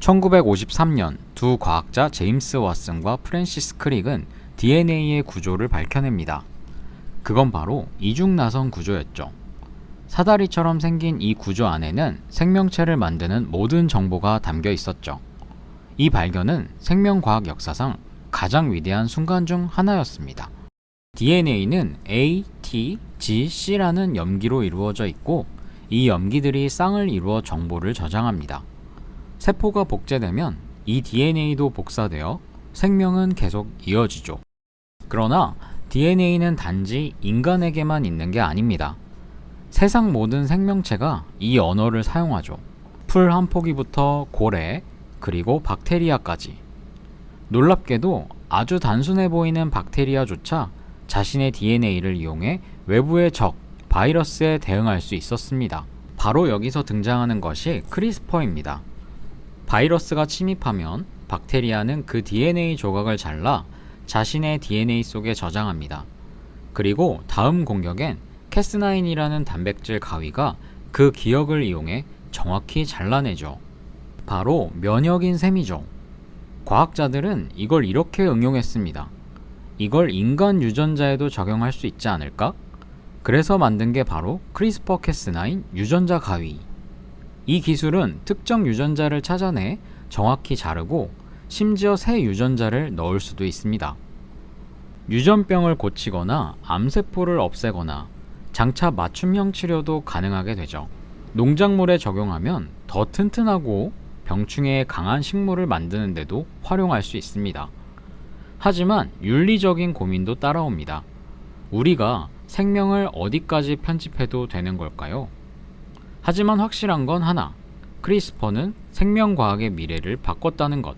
1953년 두 과학자 제임스 왓슨과 프랜시스 크릭은 DNA의 구조를 밝혀냅니다. 그건 바로 이중나선 구조였죠. 사다리처럼 생긴 이 구조 안에는 생명체를 만드는 모든 정보가 담겨 있었죠. 이 발견은 생명과학 역사상 가장 위대한 순간 중 하나였습니다. DNA는 A, T, G, C라는 염기로 이루어져 있고 이 염기들이 쌍을 이루어 정보를 저장합니다. 세포가 복제되면 이 DNA도 복사되어 생명은 계속 이어지죠. 그러나 DNA는 단지 인간에게만 있는 게 아닙니다. 세상 모든 생명체가 이 언어를 사용하죠. 풀 한 포기부터 고래, 그리고 박테리아까지. 놀랍게도 아주 단순해 보이는 박테리아조차 자신의 DNA를 이용해 외부의 적, 바이러스에 대응할 수 있었습니다. 바로 여기서 등장하는 것이 크리스퍼입니다. 바이러스가 침입하면 박테리아는 그 DNA 조각을 잘라 자신의 DNA 속에 저장합니다. 그리고 다음 공격엔 캐스나인이라는 단백질 가위가 그 기억을 이용해 정확히 잘라내죠. 바로 면역인 셈이죠. 과학자들은 이걸 이렇게 응용했습니다. 이걸 인간 유전자에도 적용할 수 있지 않을까? 그래서 만든 게 바로 크리스퍼 캐스나인 유전자 가위. 이 기술은 특정 유전자를 찾아내 정확히 자르고 심지어 새 유전자를 넣을 수도 있습니다. 유전병을 고치거나 암세포를 없애거나 장차 맞춤형 치료도 가능하게 되죠. 농작물에 적용하면 더 튼튼하고 병충해에 강한 식물을 만드는데도 활용할 수 있습니다. 하지만 윤리적인 고민도 따라옵니다. 우리가 생명을 어디까지 편집해도 되는 걸까요? 하지만 확실한 건 하나. 크리스퍼는 생명과학의 미래를 바꿨다는 것.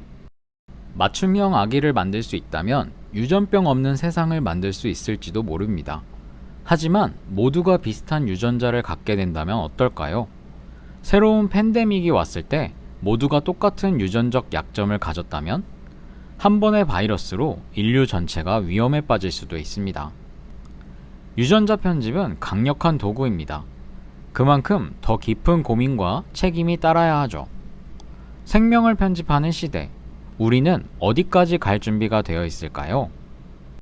맞춤형 아기를 만들 수 있다면 유전병 없는 세상을 만들 수 있을지도 모릅니다. 하지만 모두가 비슷한 유전자를 갖게 된다면 어떨까요? 새로운 팬데믹이 왔을 때 모두가 똑같은 유전적 약점을 가졌다면 한 번의 바이러스로 인류 전체가 위험에 빠질 수도 있습니다. 유전자 편집은 강력한 도구입니다. 그만큼 더 깊은 고민과 책임이 따라야 하죠. 생명을 편집하는 시대, 우리는 어디까지 갈 준비가 되어 있을까요?